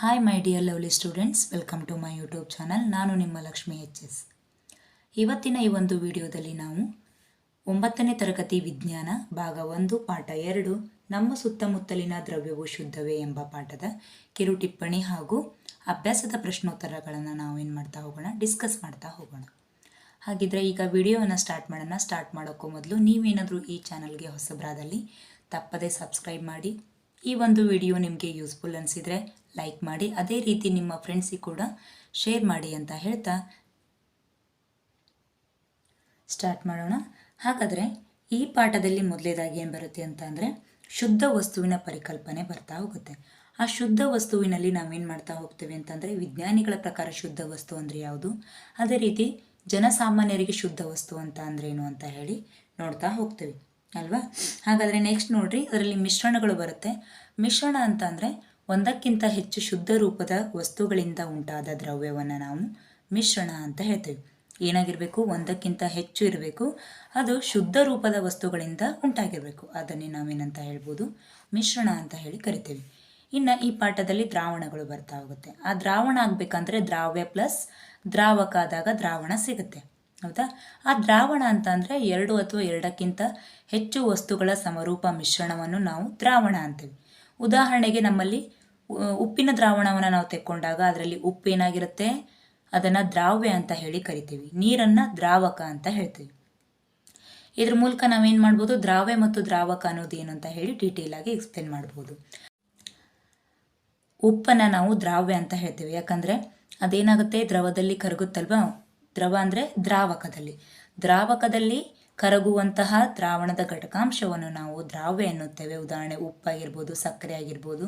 Hi my dear lovely students welcome to my YouTube channel ನಾನು ನಿಮ್ಮ Lakshmi H S ಇವತ್ತಿನ ಈ ಒಂದು ವಿಡಿಯೋದಲ್ಲಿ ನಾವು ಒಂಬತ್ತನೇ ತರಗತಿ ವಿಜ್ಞಾನ ಭಾಗ ಒಂದು, ಪಾಠ ಎರಡು, ನಮ್ಮ ಸುತ್ತಮುತ್ತಲಿನ ದ್ರವ್ಯವು ಶುದ್ಧವೇ ಎಂಬ ಪಾಠದ ಕಿರು ಟಿಪ್ಪಣಿ ಹಾಗೂ ಅಭ್ಯಾಸದ ಪ್ರಶ್ನೋತ್ತರಗಳನ್ನು ನಾವು ಏನು ಮಾಡ್ತಾ ಹೋಗೋಣ? ಡಿಸ್ಕಸ್ ಮಾಡ್ತಾ ಹೋಗೋಣ. ಹಾಗಿದ್ರೆ ಈಗ ವಿಡಿಯೋವನ್ನು ಸ್ಟಾರ್ಟ್ ಮಾಡೋಣ. ಸ್ಟಾರ್ಟ್ ಮಾಡೋಕ್ಕೂ ಮೊದಲು ನೀವೇನಾದರೂ ಈ ಚಾನಲ್ಗೆ ಹೊಸಬರಾದಲ್ಲಿ, ತಪ್ಪದೇ ಸಬ್ಸ್ಕ್ರೈಬ್ ಮಾಡಿ. ಈ ಒಂದು ವಿಡಿಯೋ ನಿಮಗೆ ಯೂಸ್ಫುಲ್ ಅನಿಸಿದರೆ ಲೈಕ್ ಮಾಡಿ, ಅದೇ ರೀತಿ ನಿಮ್ಮ ಫ್ರೆಂಡ್ಸಿಗೆ ಕೂಡ ಶೇರ್ ಮಾಡಿ ಅಂತ ಹೇಳ್ತಾ ಸ್ಟಾರ್ಟ್ ಮಾಡೋಣ. ಹಾಗಾದರೆ ಈ ಪಾಠದಲ್ಲಿ ಮೊದಲೇದಾಗಿ ಏನು ಬರುತ್ತೆ ಅಂತ ಅಂದರೆ ಶುದ್ಧ ವಸ್ತುವಿನ ಪರಿಕಲ್ಪನೆ ಬರ್ತಾ ಹೋಗುತ್ತೆ. ಆ ಶುದ್ಧ ವಸ್ತುವಿನಲ್ಲಿ ನಾವೇನು ಮಾಡ್ತಾ ಹೋಗ್ತೇವೆ ಅಂತಂದರೆ ವಿಜ್ಞಾನಿಗಳ ಪ್ರಕಾರ ಶುದ್ಧ ವಸ್ತು ಅಂದರೆ ಯಾವುದು? ಅದೇ ರೀತಿ ಜನಸಾಮಾನ್ಯರಿಗೆ ಶುದ್ಧ ವಸ್ತು ಅಂತ ಅಂದ್ರೇನು ಅಂತ ಹೇಳಿ ನೋಡ್ತಾ ಹೋಗ್ತೇವೆ. ಅಲ್ವಾ? ಹಾಗಾದರೆ ನೆಕ್ಸ್ಟ್ ನೋಡ್ರಿ, ಅದರಲ್ಲಿ ಮಿಶ್ರಣಗಳು ಬರುತ್ತೆ. ಮಿಶ್ರಣ ಅಂತ ಅಂದರೆ ಒಂದಕ್ಕಿಂತ ಹೆಚ್ಚು ಶುದ್ಧ ರೂಪದ ವಸ್ತುಗಳಿಂದ ಉಂಟಾದ ದ್ರವ್ಯವನ್ನು ನಾವು ಮಿಶ್ರಣ ಅಂತ ಹೇಳ್ತೇವೆ. ಏನಾಗಿರಬೇಕು? ಒಂದಕ್ಕಿಂತ ಹೆಚ್ಚು ಇರಬೇಕು. ಅದು ಶುದ್ಧ ರೂಪದ ವಸ್ತುಗಳಿಂದ ಉಂಟಾಗಿರಬೇಕು. ಅದನ್ನೇ ನಾವೇನಂತ ಹೇಳ್ಬೋದು? ಮಿಶ್ರಣ ಅಂತ ಹೇಳಿ ಕರಿತೇವೆ. ಇನ್ನು ಈ ಪಾಠದಲ್ಲಿ ದ್ರಾವಣಗಳು ಬರ್ತಾ ಹೋಗುತ್ತೆ. ಆ ದ್ರಾವಣ ಆಗಬೇಕಂದ್ರೆ ದ್ರಾವ್ಯ ಪ್ಲಸ್ ದ್ರಾವಕ ಆದಾಗ ದ್ರಾವಣ ಸಿಗುತ್ತೆ. ಹೌದಾ? ಆ ದ್ರಾವಣ ಅಂತ ಅಂದರೆ ಎರಡು ಅಥವಾ ಎರಡಕ್ಕಿಂತ ಹೆಚ್ಚು ವಸ್ತುಗಳ ಸಮರೂಪ ಮಿಶ್ರಣವನ್ನು ನಾವು ದ್ರಾವಣ ಅಂತೀವಿ. ಉದಾಹರಣೆಗೆ ನಮ್ಮಲ್ಲಿ ಉಪ್ಪಿನ ದ್ರಾವಣವನ್ನು ನಾವು ತೆಕ್ಕೊಂಡಾಗ ಅದರಲ್ಲಿ ಉಪ್ಪು ಏನಾಗಿರುತ್ತೆ? ಅದನ್ನು ದ್ರಾವ್ಯ ಅಂತ ಹೇಳಿ ಕರಿತೀವಿ. ನೀರನ್ನು ದ್ರಾವಕ ಅಂತ ಹೇಳ್ತೀವಿ. ಇದ್ರ ಮೂಲಕ ನಾವೇನು ಮಾಡ್ಬೋದು? ದ್ರಾವ್ಯ ಮತ್ತು ದ್ರಾವಕ ಅನ್ನೋದು ಏನು ಅಂತ ಹೇಳಿ ಡೀಟೇಲ್ ಆಗಿ ಎಕ್ಸ್ಪ್ಲೇನ್ ಮಾಡ್ಬೋದು. ಉಪ್ಪನ್ನು ನಾವು ದ್ರಾವ್ಯ ಅಂತ ಹೇಳ್ತೀವಿ. ಯಾಕಂದರೆ ಅದೇನಾಗುತ್ತೆ? ದ್ರವದಲ್ಲಿ ಕರಗುತ್ತಲ್ವಾ? ದ್ರವ ಅಂದರೆ ದ್ರಾವಕದಲ್ಲಿ. ದ್ರಾವಕದಲ್ಲಿ ಕರಗುವಂತಹ ದ್ರಾವಣದ ಘಟಕಾಂಶವನ್ನು ನಾವು ದ್ರಾವ್ಯ ಎನ್ನುತ್ತೇವೆ. ಉದಾಹರಣೆ, ಉಪ್ಪಾಗಿರ್ಬೋದು ಸಕ್ಕರೆ ಆಗಿರ್ಬೋದು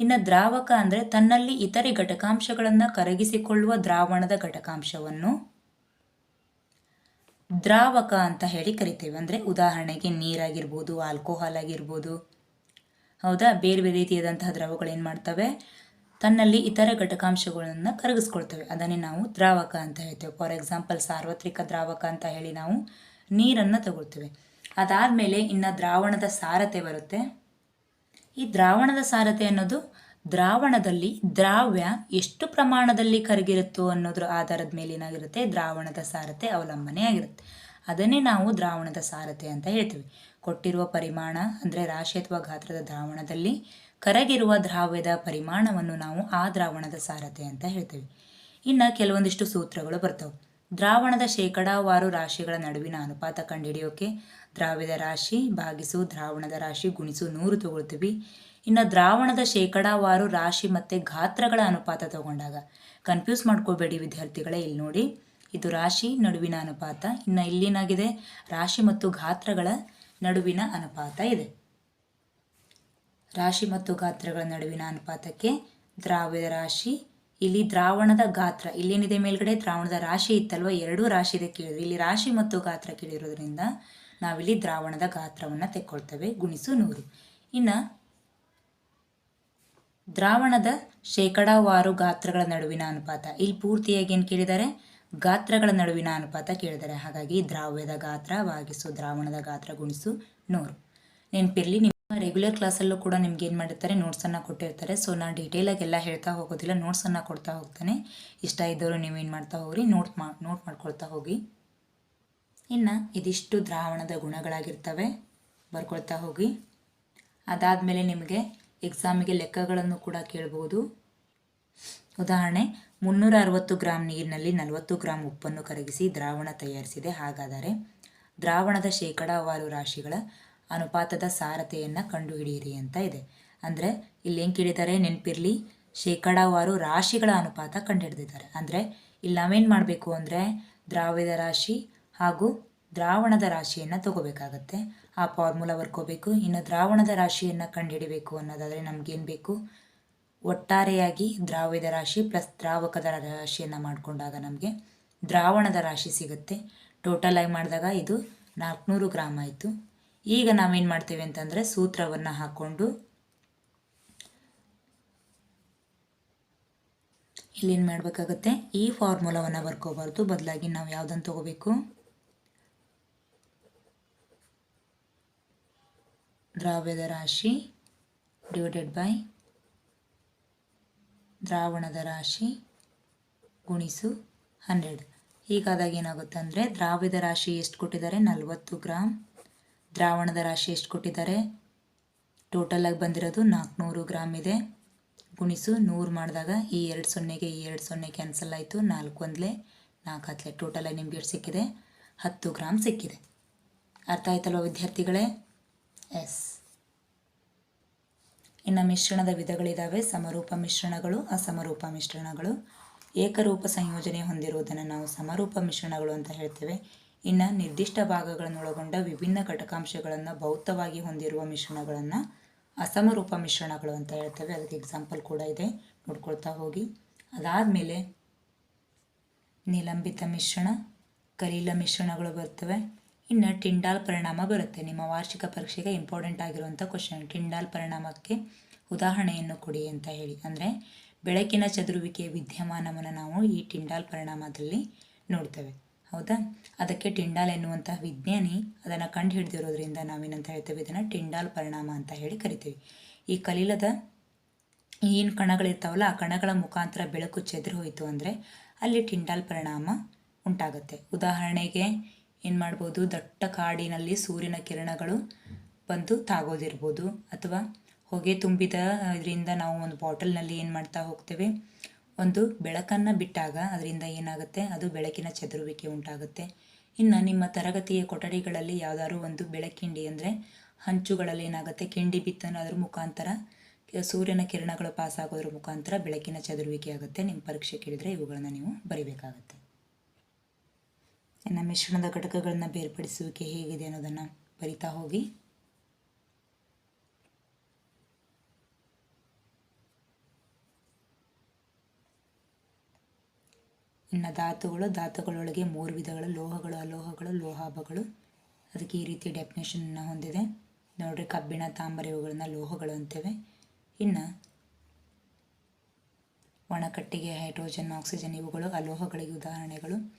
ಇನ್ನು ದ್ರಾವಕ ಅಂದರೆ ತನ್ನಲ್ಲಿ ಇತರೆ ಘಟಕಾಂಶಗಳನ್ನು ಕರಗಿಸಿಕೊಳ್ಳುವ ದ್ರಾವಣದ ಘಟಕಾಂಶವನ್ನು ದ್ರಾವಕ ಅಂತ ಹೇಳಿ ಕರಿತೇವೆ. ಅಂದರೆ ಉದಾಹರಣೆಗೆ ನೀರಾಗಿರ್ಬೋದು, ಆಲ್ಕೋಹಾಲ್ ಆಗಿರ್ಬೋದು. ಹೌದಾ? ಬೇರೆ ಬೇರೆ ರೀತಿಯಾದಂತಹ ದ್ರವಗಳು ಏನು ಮಾಡ್ತವೆ? ತನ್ನಲ್ಲಿ ಇತರ ಘಟಕಾಂಶಗಳನ್ನು ಕರಗಿಸ್ಕೊಳ್ತವೆ. ಅದನ್ನೇ ನಾವು ದ್ರಾವಕ ಅಂತ ಹೇಳ್ತೇವೆ. ಫಾರ್ ಎಕ್ಸಾಂಪಲ್ ಸಾರ್ವತ್ರಿಕ ದ್ರಾವಕ ಅಂತ ಹೇಳಿ ನಾವು ನೀರನ್ನು ತಗೊಳ್ತೇವೆ. ಅದಾದಮೇಲೆ ಇನ್ನು ದ್ರಾವಣದ ಸಾರತೆ ಬರುತ್ತೆ. ಈ ದ್ರಾವಣದ ಸಾರತೆ ಅನ್ನೋದು ದ್ರಾವಣದಲ್ಲಿ ದ್ರಾವ್ಯ ಎಷ್ಟು ಪ್ರಮಾಣದಲ್ಲಿ ಕರಗಿರುತ್ತೋ ಅನ್ನೋದ್ರ ಆಧಾರದ ಮೇಲೆ ಏನಾಗಿರುತ್ತೆ? ದ್ರಾವಣದ ಸಾರತೆ ಅವಲಂಬನೆ ಆಗಿರುತ್ತೆ. ಅದನ್ನೇ ನಾವು ದ್ರಾವಣದ ಸಾರತೆ ಅಂತ ಹೇಳ್ತೀವಿ. ಕೊಟ್ಟಿರುವ ಪರಿಮಾಣ ಅಂದರೆ ರಾಶಿ ಅಥವಾ ಗಾತ್ರದ ದ್ರಾವಣದಲ್ಲಿ ಕರಗಿರುವ ದ್ರಾವ್ಯದ ಪರಿಮಾಣವನ್ನು ನಾವು ಆ ದ್ರಾವಣದ ಸಾರತೆ ಅಂತ ಹೇಳ್ತೇವೆ. ಇನ್ನು ಕೆಲವೊಂದಿಷ್ಟು ಸೂತ್ರಗಳು ಬರ್ತವೆ. ದ್ರಾವಣದ ಶೇಕಡಾವಾರು ರಾಶಿಗಳ ನಡುವಿನ ಅನುಪಾತ ಕಂಡುಹಿಡಿಯೋಕೆ ದ್ರಾವ್ಯದ ರಾಶಿ ಭಾಗಿಸು, ದ್ರಾವಣದ ರಾಶಿ ಗುಣಿಸು ನೂರು ತಗೊಳ್ತೀವಿ. ಇನ್ನು ದ್ರಾವಣದ ಶೇಕಡಾವಾರು ರಾಶಿ ಮತ್ತು ಗಾತ್ರಗಳ ಅನುಪಾತ ತಗೊಂಡಾಗ ಕನ್ಫ್ಯೂಸ್ ಮಾಡ್ಕೋಬೇಡಿ ವಿದ್ಯಾರ್ಥಿಗಳೇ ಇಲ್ಲಿ ನೋಡಿ. ಇದು ರಾಶಿ ನಡುವಿನ ಅನುಪಾತ, ಇನ್ನು ಇಲ್ಲಿನಾಗಿದೆ ರಾಶಿ ಮತ್ತು ಗಾತ್ರಗಳ ನಡುವಿನ ಅನುಪಾತ ಇದೆ. ರಾಶಿ ಮತ್ತು ಗಾತ್ರಗಳ ನಡುವಿನ ಅನುಪಾತಕ್ಕೆ ದ್ರಾವ್ಯದ ರಾಶಿ. ಇಲ್ಲಿ ದ್ರಾವಣದ ಗಾತ್ರ, ಇಲ್ಲೇನಿದೆ ಮೇಲ್ಗಡೆ? ದ್ರಾವಣದ ರಾಶಿ ಇತ್ತಲ್ವ? ಎರಡೂ ರಾಶಿ ಇದೆ ಕೇಳಿದ್ವಿ ಇಲ್ಲಿ ರಾಶಿ ಮತ್ತು ಗಾತ್ರ ಕೇಳಿರೋದ್ರಿಂದ ನಾವಿಲ್ಲಿ ದ್ರಾವಣದ ಗಾತ್ರವನ್ನು ತೆಕ್ಕೊಳ್ತೇವೆ. ಗುಣಿಸು ನೂರು. ಇನ್ನು ದ್ರಾವಣದ ಶೇಕಡಾವಾರು ಗಾತ್ರಗಳ ನಡುವಿನ ಅನುಪಾತ. ಇಲ್ಲಿ ಪೂರ್ತಿಯಾಗಿ ಏನು ಕೇಳಿದ್ದಾರೆ? ಗಾತ್ರಗಳ ನಡುವಿನ ಅನುಪಾತ ಕೇಳಿದ್ದಾರೆ. ಹಾಗಾಗಿ ದ್ರಾವ್ಯದ ಗಾತ್ರ ಭಾಗಿಸು ದ್ರಾವಣದ ಗಾತ್ರ ಗುಣಿಸು ನೂರು. ನೆನಪಿರಲಿ ರೆಗ್ಯುಲರ್ ಕ್ಲಾಸಲ್ಲೂ ಕೂಡ ನಿಮ್ಗೆ ಏನು ಮಾಡಿರ್ತಾರೆ ನೋಟ್ಸನ್ನು ಕೊಟ್ಟಿರ್ತಾರೆ. ಸೊ ನಾನು ಡೀಟೇಲಾಗಿ ಎಲ್ಲ ಹೇಳ್ತಾ ಹೋಗೋದಿಲ್ಲ ನೋಟ್ಸನ್ನು ಕೊಡ್ತಾ ಹೋಗ್ತಾನೆ. ಇಷ್ಟ ಇದ್ದವರು ನೀವೇನು ಮಾಡ್ತಾ ಹೋಗ್ರಿ ನೋಟ್ ಮಾ ನೋಟ್ ಮಾಡ್ಕೊಳ್ತಾ ಹೋಗಿ. ಇನ್ನು ಇದಿಷ್ಟು ದ್ರಾವಣದ ಗುಣಗಳಾಗಿರ್ತವೆ, ಬರ್ಕೊಳ್ತಾ ಹೋಗಿ. ಅದಾದಮೇಲೆ ನಿಮಗೆ ಎಕ್ಸಾಮಿಗೆ ಲೆಕ್ಕಗಳನ್ನು ಕೂಡ ಕೇಳ್ಬೋದು. ಉದಾಹರಣೆ ಮುನ್ನೂರ ಅರವತ್ತು ಗ್ರಾಮ್ ನೀರಿನಲ್ಲಿ ನಲವತ್ತು ಗ್ರಾಮ್ ಉಪ್ಪನ್ನು ಕರಗಿಸಿ ದ್ರಾವಣ ತಯಾರಿಸಿದೆ, ಹಾಗಾದರೆ ದ್ರಾವಣದ ಶೇಕಡಾವಾರು ರಾಶಿಗಳ ಅನುಪಾತದ ಸಾರತೆಯನ್ನು ಕಂಡುಹಿಡಿಯಿರಿ ಅಂತ ಇದೆ. ಅಂದರೆ ಇಲ್ಲಿ ಏನು ಕೇಳಿದ್ದಾರೆ? ನೆನಪಿರಲಿ. ಶೇಕಡಾವಾರು ರಾಶಿಗಳ ಅನುಪಾತ ಕಂಡುಹಿಡಿದಿದ್ದಾರೆ. ಅಂದರೆ ಇಲ್ಲಿ ನಾವೇನು ಮಾಡಬೇಕು ಅಂದರೆ ದ್ರಾವ್ಯದ ರಾಶಿ ಹಾಗೂ ದ್ರಾವಣದ ರಾಶಿಯನ್ನು ತಗೋಬೇಕಾಗತ್ತೆ. ಆ ಫಾರ್ಮುಲಾ ಬರ್ಕೋಬೇಕು ಇನ್ನು ದ್ರಾವಣದ ರಾಶಿಯನ್ನು ಕಂಡುಹಿಡಿಬೇಕು ಅನ್ನೋದಾದರೆ ನಮಗೇನು ಬೇಕು? ಒಟ್ಟಾರೆಯಾಗಿ ದ್ರಾವ್ಯದ ರಾಶಿ ಪ್ಲಸ್ ದ್ರಾವಕದ ರಾಶಿಯನ್ನು ಮಾಡಿಕೊಂಡಾಗ ನಮಗೆ ದ್ರಾವಣದ ರಾಶಿ ಸಿಗುತ್ತೆ. ಟೋಟಲಾಗಿ ಮಾಡಿದಾಗ ಇದು ನಾಲ್ಕುನೂರು ಗ್ರಾಮ್ ಆಯಿತು. ಈಗ ನಾವೇನು ಮಾಡ್ತೇವೆ ಅಂತಂದರೆ ಸೂತ್ರವನ್ನು ಹಾಕ್ಕೊಂಡು ಇಲ್ಲೇನು ಮಾಡಬೇಕಾಗುತ್ತೆ? ಈ ಫಾರ್ಮುಲಾವನ್ನು ಬರ್ಕೋಬಾರ್ದು. ಬದಲಾಗಿ ನಾವು ಯಾವುದನ್ನು ತಗೋಬೇಕು? ದ್ರಾವ್ಯದ ರಾಶಿ ಡಿವೈಡೆಡ್ ಬೈ ದ್ರಾವಣದ ರಾಶಿ ಗುಣಿಸು ಹಂಡ್ರೆಡ್ ಹೀಗಾದಾಗ ಏನಾಗುತ್ತೆ ಅಂದರೆ ದ್ರಾವ್ಯದ ರಾಶಿ ಎಷ್ಟು ಕೊಟ್ಟಿದ್ದಾರೆ? ನಲವತ್ತು ಗ್ರಾಮ್ ದ್ರಾವಣದ ರಾಶಿ ಎಷ್ಟು ಕೊಟ್ಟಿದ್ದಾರೆ? ಟೋಟಲಾಗಿ ಬಂದಿರೋದು ನಾಲ್ಕುನೂರು ಗ್ರಾಮ್ ಇದೆ. ಗುಣಿಸು ನೂರು ಮಾಡಿದಾಗ ಈ ಎರಡು ಸೊನ್ನೆಗೆ ಈ ಎರಡು ಸೊನ್ನೆ ಕ್ಯಾನ್ಸಲ್ ಆಯಿತು. ನಾಲ್ಕು ಒಂದಲೇ ನಾಲ್ಕು ಹತ್ತಲೆ ಟೋಟಲಾಗಿ ನಿಮ್ಗೆ ಎಷ್ಟು ಸಿಕ್ಕಿದೆ? ಹತ್ತು ಗ್ರಾಮ್ ಸಿಕ್ಕಿದೆ. ಅರ್ಥ ಆಯ್ತಲ್ವ ವಿದ್ಯಾರ್ಥಿಗಳೇ? ಎಸ್ ಇನ್ನು ಮಿಶ್ರಣದ ವಿಧಗಳಿದ್ದಾವೆ ಸಮರೂಪ ಮಿಶ್ರಣಗಳು, ಅಸಮರೂಪ ಮಿಶ್ರಣಗಳು. ಏಕರೂಪ ಸಂಯೋಜನೆ ಹೊಂದಿರುವುದನ್ನು ನಾವು ಸಮರೂಪ ಮಿಶ್ರಣಗಳು ಅಂತ ಹೇಳ್ತೇವೆ. ಇನ್ನು ನಿರ್ದಿಷ್ಟ ಭಾಗಗಳನ್ನು ಒಳಗೊಂಡ ವಿಭಿನ್ನ ಘಟಕಾಂಶಗಳನ್ನು ಭೌತವಾಗಿ ಹೊಂದಿರುವ ಮಿಶ್ರಣಗಳನ್ನು ಅಸಮರೂಪ ಮಿಶ್ರಣಗಳು ಅಂತ ಹೇಳ್ತೇವೆ. ಅದಕ್ಕೆ ಎಕ್ಸಾಂಪಲ್ ಕೂಡ ಇದೆ. ನೋಡ್ಕೊಳ್ತಾ ಹೋಗಿ. ಅದಾದಮೇಲೆ ನಿಲಂಬಿತ ಮಿಶ್ರಣ, ಕಲೀಲ ಮಿಶ್ರಣಗಳು ಬರ್ತವೆ. ಇನ್ನು ಟಿಂಡಾಲ್ ಪರಿಣಾಮ ಬರುತ್ತೆ. ನಿಮ್ಮ ವಾರ್ಷಿಕ ಪರೀಕ್ಷೆಗೆ ಇಂಪಾರ್ಟೆಂಟ್ ಆಗಿರುವಂಥ ಕ್ವಶನ್ ಟಿಂಡಾಲ್ ಪರಿಣಾಮಕ್ಕೆ ಉದಾಹರಣೆಯನ್ನು ಕೊಡಿ ಅಂತ ಹೇಳಿ. ಅಂದರೆ ಬೆಳಕಿನ ಚದುರುವಿಕೆಯ ವಿದ್ಯಮಾನವನ್ನು ನಾವು ಈ ಟಿಂಡಾಲ್ ಪರಿಣಾಮದಲ್ಲಿ ನೋಡ್ತೇವೆ. ಹೌದಾ? ಅದಕ್ಕೆ ಟಿಂಡಾಲ್ ಎನ್ನುವಂತಹ ವಿಜ್ಞಾನಿ ಅದನ್ನು ಕಂಡು ಹಿಡಿದಿರೋದ್ರಿಂದ ನಾವೇನಂತ ಹೇಳ್ತೇವೆ? ಇದನ್ನು ಟಿಂಡಾಲ್ ಪರಿಣಾಮ ಅಂತ ಹೇಳಿ ಕರಿತೀವಿ. ಈ ಕಲೀಲದ ಏನು ಕಣಗಳಿರ್ತಾವಲ್ಲ, ಆ ಕಣಗಳ ಮುಖಾಂತರ ಬೆಳಕು ಚೆದ್ರು ಹೋಯಿತು ಅಂದರೆ ಅಲ್ಲಿ ಟಿಂಡಾಲ್ ಪರಿಣಾಮ ಉಂಟಾಗುತ್ತೆ. ಉದಾಹರಣೆಗೆ ಏನು ಮಾಡ್ಬೋದು? ದಟ್ಟ ಕಾಡಿನಲ್ಲಿ ಸೂರ್ಯನ ಕಿರಣಗಳು ಬಂದು ತಾಗೋದಿರ್ಬೋದು. ಅಥವಾ ಹೊಗೆ ತುಂಬಿದ ಇದರಿಂದ ನಾವು ಒಂದು ಬಾಟಲ್ನಲ್ಲಿ ಏನು ಮಾಡ್ತಾ ಹೋಗ್ತೇವೆ? ಒಂದು ಬೆಳಕನ್ನು ಬಿಟ್ಟಾಗ ಅದರಿಂದ ಏನಾಗುತ್ತೆ? ಅದು ಬೆಳಕಿನ ಚದುರುವಿಕೆ ಉಂಟಾಗುತ್ತೆ. ಇನ್ನು ನಿಮ್ಮ ತರಗತಿಯ ಕೊಠಡಿಗಳಲ್ಲಿ ಯಾವುದಾದ್ರು ಒಂದು ಬೆಳಕಿಂಡಿ ಅಂದರೆ ಹಂಚುಗಳಲ್ಲಿ ಏನಾಗುತ್ತೆ? ಕಿಂಡಿ ಬಿತ್ತನ್ನು ಅದ್ರ ಮುಖಾಂತರ ಸೂರ್ಯನ ಕಿರಣಗಳು ಪಾಸ್ ಆಗೋದ್ರ ಮುಖಾಂತರ ಬೆಳಕಿನ ಚದುರುವಿಕೆ ಆಗುತ್ತೆ. ನಿಮ್ಮ ಪರೀಕ್ಷೆ ಕೇಳಿದರೆ ಇವುಗಳನ್ನು ನೀವು ಬರಿಬೇಕಾಗುತ್ತೆ. ಇನ್ನು ಮಿಶ್ರಣದ ಘಟಕಗಳನ್ನು ಬೇರ್ಪಡಿಸುವಿಕೆ ಹೇಗಿದೆ ಅನ್ನೋದನ್ನು ಬರಿತಾ ಹೋಗಿ. ಇನ್ನು ಧಾತುಗಳು, ಧಾತುಗಳೊಳಗೆ ಮೂರು ವಿಧಗಳು, ಲೋಹಗಳು, ಅಲೋಹಗಳು, ಲೋಹಾಭಗಳು. ಅದಕ್ಕೆ ಈ ರೀತಿ ಡೆಫಿನೇಷನ್ನ ಹೊಂದಿದೆ. ನೋಡ್ರಿ ಕಬ್ಬಿಣ, ತಾಮ್ರ ಇವುಗಳನ್ನ ಲೋಹಗಳು ಅಂತೇವೆ. ಇನ್ನು ಒಣಕಟ್ಟಿಗೆ ಹೈಡ್ರೋಜನ್, ಆಕ್ಸಿಜನ್ ಇವುಗಳು ಅಲೋಹಗಳಿಗೆ ಉದಾಹರಣೆಗಳು.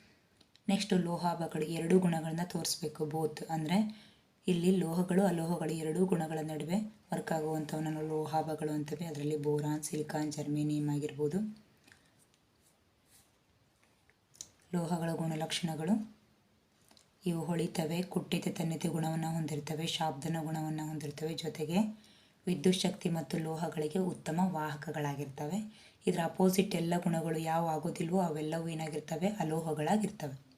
ನೆಕ್ಸ್ಟು ಲೋಹಾಭಗಳು ಎರಡೂ ಗುಣಗಳನ್ನ ತೋರಿಸ್ಬೇಕು ಬೋತ್ ಅಂದರೆ ಇಲ್ಲಿ ಲೋಹಗಳು, ಅಲೋಹಗಳು ಎರಡೂ ಗುಣಗಳ ನಡುವೆ ವರ್ಕ್ ಆಗುವಂಥವನ್ನ ಲೋಹಾಭಗಳು ಅಂತೇವೆ. ಅದರಲ್ಲಿ ಬೋರಾನ್ ಸಿಲಿಕಾನ್ ಜರ್ಮೇನಿಯಂ ಆಗಿರ್ಬೋದು. ಲೋಹಗಳ, ಗುಣಲಕ್ಷಣಗಳು ಇವು ಹೊಳಿತವೆ. ಕುಟ್ಟಿತ ತನ್ನತೆ ಗುಣವನ್ನು ಹೊಂದಿರ್ತವೆ. ಶಾಬ್ದನ ಗುಣವನ್ನು ಹೊಂದಿರ್ತವೆ. ಜೊತೆಗೆ ವಿದ್ಯುತ್ ಶಕ್ತಿ ಮತ್ತು ಲೋಹಗಳಿಗೆ ಉತ್ತಮ ವಾಹಕಗಳಾಗಿರ್ತವೆ. ಇದರ ಅಪೋಸಿಟ್ ಎಲ್ಲ ಗುಣಗಳು ಯಾವ ಆಗೋದಿಲ್ವೋ ಅವೆಲ್ಲವೂ ಏನಾಗಿರ್ತವೆ? ಅಲೋಹಗಳಾಗಿರ್ತವೆ.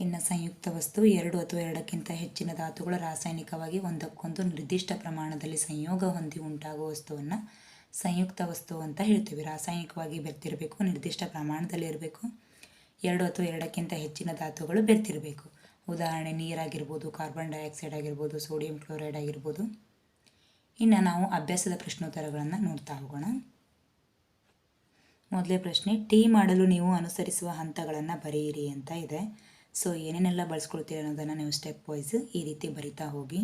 ಇನ್ನು ಸಂಯುಕ್ತ ವಸ್ತು ಎರಡು ಅಥವಾ ಎರಡಕ್ಕಿಂತ ಹೆಚ್ಚಿನ ಧಾತುಗಳು ರಾಸಾಯನಿಕವಾಗಿ ಒಂದಕ್ಕೊಂದು ನಿರ್ದಿಷ್ಟ ಪ್ರಮಾಣದಲ್ಲಿ ಸಂಯೋಗ ಹೊಂದಿ ಉಂಟಾಗುವ ವಸ್ತುವನ್ನು ಸಂಯುಕ್ತ ವಸ್ತು ಅಂತ ಹೇಳ್ತೀವಿ. ರಾಸಾಯನಿಕವಾಗಿ ಬೆರ್ತಿರಬೇಕು, ನಿರ್ದಿಷ್ಟ ಪ್ರಮಾಣದಲ್ಲಿ ಇರಬೇಕು ಎರಡು ಅಥವಾ ಎರಡಕ್ಕಿಂತ ಹೆಚ್ಚಿನ ಧಾತುಗಳು ಬೆರ್ತಿರಬೇಕು. ಉದಾಹರಣೆ ನೀರಾಗಿರ್ಬೋದು ಕಾರ್ಬನ್ ಡೈಆಕ್ಸೈಡ್ ಆಗಿರ್ಬೋದು ಸೋಡಿಯಂ ಕ್ಲೋರೈಡ್ ಆಗಿರ್ಬೋದು. ಇನ್ನು ನಾವು ಅಭ್ಯಾಸದ ಪ್ರಶ್ನೋತ್ತರಗಳನ್ನು ನೋಡ್ತಾ ಹೋಗೋಣ. ಮೊದಲೇ ಪ್ರಶ್ನೆ, ಟೀ ಮಾಡಲು ನೀವು ಅನುಸರಿಸುವ ಹಂತಗಳನ್ನು ಬರೆಯಿರಿ ಅಂತ ಇದೆ. ಸೊ ಏನೇನೆಲ್ಲ ಬಳಸ್ಕೊಳ್ತೀರಿ ಅನ್ನೋದನ್ನು ನೀವು ಸ್ಟೆಪ್ ವೈಸ್ ಈ ರೀತಿ ಬರಿತಾ ಹೋಗಿ.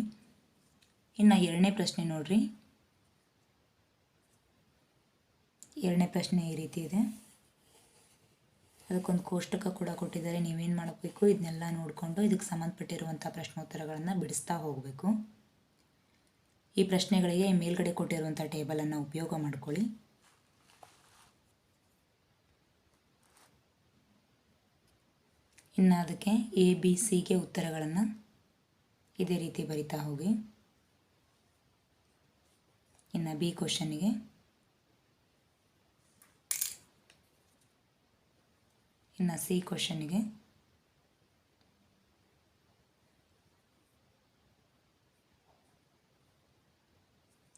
ಇನ್ನು ಎರಡನೇ ಪ್ರಶ್ನೆ ನೋಡಿರಿ. ಎರಡನೇ ಪ್ರಶ್ನೆ ಈ ರೀತಿ ಇದೆ. ಅದಕ್ಕೊಂದು ಕೋಷ್ಟಕ ಕೂಡ ಕೊಟ್ಟಿದ್ದಾರೆ. ನೀವೇನು ಮಾಡಬೇಕು? ಇದನ್ನೆಲ್ಲ ನೋಡಿಕೊಂಡು ಇದಕ್ಕೆ ಸಂಬಂಧಪಟ್ಟಿರುವಂಥ ಪ್ರಶ್ನೋತ್ತರಗಳನ್ನು ಬಿಡಿಸ್ತಾ ಹೋಗಬೇಕು. ಈ ಪ್ರಶ್ನೆಗಳಿಗೆ ಮೇಲ್ಗಡೆ ಕೊಟ್ಟಿರುವಂಥ ಟೇಬಲನ್ನು ಉಪಯೋಗ ಮಾಡ್ಕೊಳ್ಳಿ. ಇನ್ನು ಅದಕ್ಕೆ ಎ, ಬಿ ಸಿಗೆ ಉತ್ತರಗಳನ್ನು ಇದೇ ರೀತಿ ಬರಿತಾ ಹೋಗಿ. ಇನ್ನು ಬಿ ಕ್ವಶನ್ನಿಗೆ ಇನ್ನು ಸಿ ಕ್ವಶನ್ಗೆ.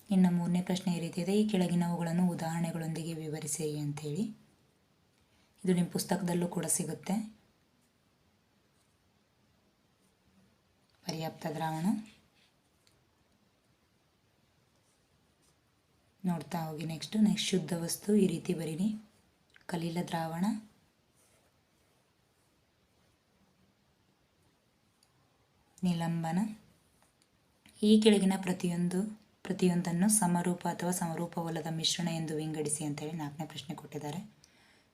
ಇನ್ನು ಮೂರನೇ ಪ್ರಶ್ನೆ ಈ ರೀತಿ ಇದೆ ಈ ಕೆಳಗಿನವುಗಳನ್ನು ಉದಾಹರಣೆಗಳೊಂದಿಗೆ ವಿವರಿಸಿರಿ ಅಂಥೇಳಿ ಇದು ನಿಮ್ಮ ಪುಸ್ತಕದಲ್ಲೂ ಕೂಡ ಸಿಗುತ್ತೆ. ಪರ್ಯಾಪ್ತ ದ್ರಾವಣ. ನೋಡ್ತಾ ಹೋಗಿ ನೆಕ್ಸ್ಟು. ನೆಕ್ಸ್ಟ್ ಶುದ್ಧ ವಸ್ತು ಈ ರೀತಿ ಬರೀರಿ. ಕಲೀಲ ದ್ರಾವಣ. ನಿಲಂಬನ. ಈ ಕೆಳಗಿನ ಪ್ರತಿಯೊಂದು, ಪ್ರತಿಯೊಂದನ್ನು ಸಮರೂಪ ಅಥವಾ ಸಮರೂಪವಲ್ಲದ ಮಿಶ್ರಣ ಎಂದು ವಿಂಗಡಿಸಿ ಅಂತೇಳಿ ನಾಲ್ಕನೇ ಪ್ರಶ್ನೆ ಕೊಟ್ಟಿದ್ದಾರೆ.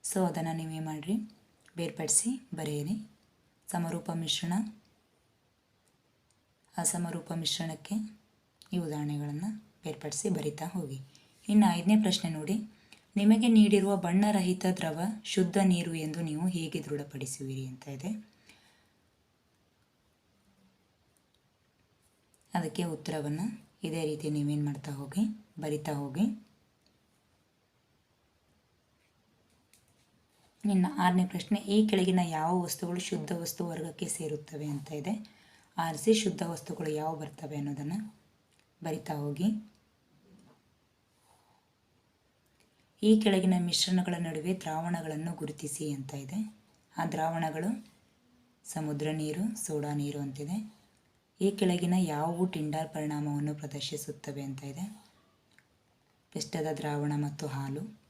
ಸೊ ಅದನ್ನು ನೀವೇ ಮಾಡಿರಿ? ಬೇರ್ಪಡಿಸಿ ಬರೆಯಿರಿ. ಸಮರೂಪ ಮಿಶ್ರಣ, ಅಸಮರೂಪ ಮಿಶ್ರಣಕ್ಕೆ ಈ ಉದಾಹರಣೆಗಳನ್ನು ಬೇರ್ಪಡಿಸಿ ಬರಿತಾ ಹೋಗಿ. ಇನ್ನು ಐದನೇ ಪ್ರಶ್ನೆ ನೋಡಿ. ನಿಮಗೆ ನೀಡಿರುವ ಬಣ್ಣರಹಿತ ದ್ರವ ಶುದ್ಧ ನೀರು ಎಂದು ನೀವು ಹೇಗೆ ದೃಢಪಡಿಸುವಿರಿ ಅಂತ ಇದೆ. ಅದಕ್ಕೆ ಉತ್ತರವನ್ನು ಇದೇ ರೀತಿ ನೀವೇನು ಮಾಡ್ತಾ ಹೋಗಿ, ಬರಿತಾ ಹೋಗಿ. ಇನ್ನು ಆರನೇ ಪ್ರಶ್ನೆ, ಈ ಕೆಳಗಿನ ಯಾವ ವಸ್ತುಗಳು ಶುದ್ಧ ವಸ್ತು ವರ್ಗಕ್ಕೆ ಸೇರುತ್ತವೆ ಅಂತ ಇದೆ. ಆರಿಸಿ, ಶುದ್ಧ ವಸ್ತುಗಳು ಯಾವ ಬರ್ತವೆ ಅನ್ನೋದನ್ನು ಬರಿತಾ ಹೋಗಿ. ಈ ಕೆಳಗಿನ ಮಿಶ್ರಣಗಳ ನಡುವೆ ದ್ರಾವಣಗಳನ್ನು ಗುರುತಿಸಿ ಅಂತ ಇದೆ. ಆ ದ್ರಾವಣಗಳು ಸಮುದ್ರ ನೀರು, ಸೋಡಾ ನೀರು ಅಂತಿದೆ. ಈ ಕೆಳಗಿನ ಯಾವುವು ಟಿಂಡಾರ್ ಪರಿಣಾಮವನ್ನು ಪ್ರದರ್ಶಿಸುತ್ತವೆ ಅಂತ ಇದೆ. ಪಿಷ್ಟದ ದ್ರಾವಣ ಮತ್ತು ಹಾಲು.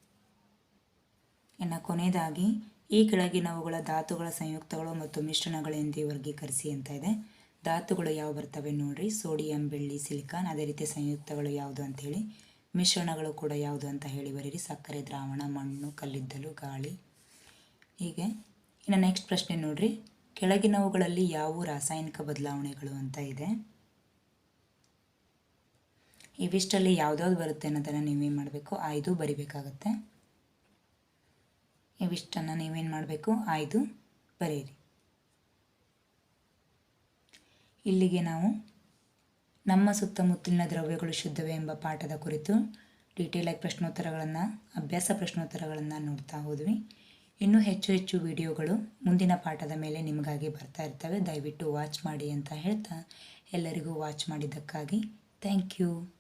ಇನ್ನು ಕೊನೆಯದಾಗಿ, ಈ ಕೆಳಗಿನವುಗಳ ಧಾತುಗಳ ಸಂಯುಕ್ತಗಳು ಮತ್ತು ಮಿಶ್ರಣಗಳೆಂದೇ ವರ್ಗೀಕರಿಸಿ ಅಂತ ಇದೆ. ಧಾತುಗಳು ಯಾವ ಬರ್ತವೆ ನೋಡ್ರಿ. ಸೋಡಿಯಂ, ಬೆಳ್ಳಿ, ಸಿಲಿಕಾನ್, ಅದೇ ರೀತಿ ಸಂಯುಕ್ತಗಳು ಯಾವುದು ಅಂಥೇಳಿ ಮಿಶ್ರಣಗಳು ಕೂಡ ಯಾವುದು ಅಂತ ಹೇಳಿ ಬರೀರಿ. ಸಕ್ಕರೆ, ದ್ರಾವಣ, ಮಣ್ಣು, ಕಲ್ಲಿದ್ದಲು, ಗಾಳಿ. ಹೀಗೆ. ಇನ್ನು ನೆಕ್ಸ್ಟ್ ಪ್ರಶ್ನೆ ನೋಡ್ರಿ. ಕೆಳಗಿನವುಗಳಲ್ಲಿ ಯಾವ ರಾಸಾಯನಿಕ ಬದಲಾವಣೆಗಳು ಅಂತ ಇದೆ? ಇವಿಷ್ಟಲ್ಲಿ ಯಾವುದಾದ್ರು ಬರುತ್ತೆ ಅನ್ನೋದನ್ನು ನೀವೇನು ಮಾಡಬೇಕು? ಆಯ್ದು ಬರಿಬೇಕಾಗತ್ತೆ. ಇವಿಷ್ಟನ್ನು ನೀವೇನು ಮಾಡಬೇಕು? ಆಯ್ದು ಬರೆಯಿರಿ. ಇಲ್ಲಿಗೆ ನಾವು ನಮ್ಮ ಸುತ್ತಮುತ್ತಲಿನ ದ್ರವ್ಯಗಳು ಶುದ್ಧವೇ ಎಂಬ ಪಾಠದ ಕುರಿತು ಡೀಟೇಲಾಗಿ ಪ್ರಶ್ನೋತ್ತರಗಳನ್ನು, ಅಭ್ಯಾಸ ಪ್ರಶ್ನೋತ್ತರಗಳನ್ನು ನೋಡ್ತಾ ಹೋದ್ವಿ. ಇನ್ನೂ ಹೆಚ್ಚು ಹೆಚ್ಚು ವಿಡಿಯೋಗಳು ಮುಂದಿನ ಪಾಠದ ಮೇಲೆ ನಿಮಗಾಗಿ ಬರ್ತಾ ಇರ್ತವೆ. ದಯವಿಟ್ಟು ವಾಚ್ ಮಾಡಿ ಅಂತ ಹೇಳ್ತಾ ಎಲ್ಲರಿಗೂ ವಾಚ್ ಮಾಡಿದ್ದಕ್ಕಾಗಿ ಥ್ಯಾಂಕ್ ಯು.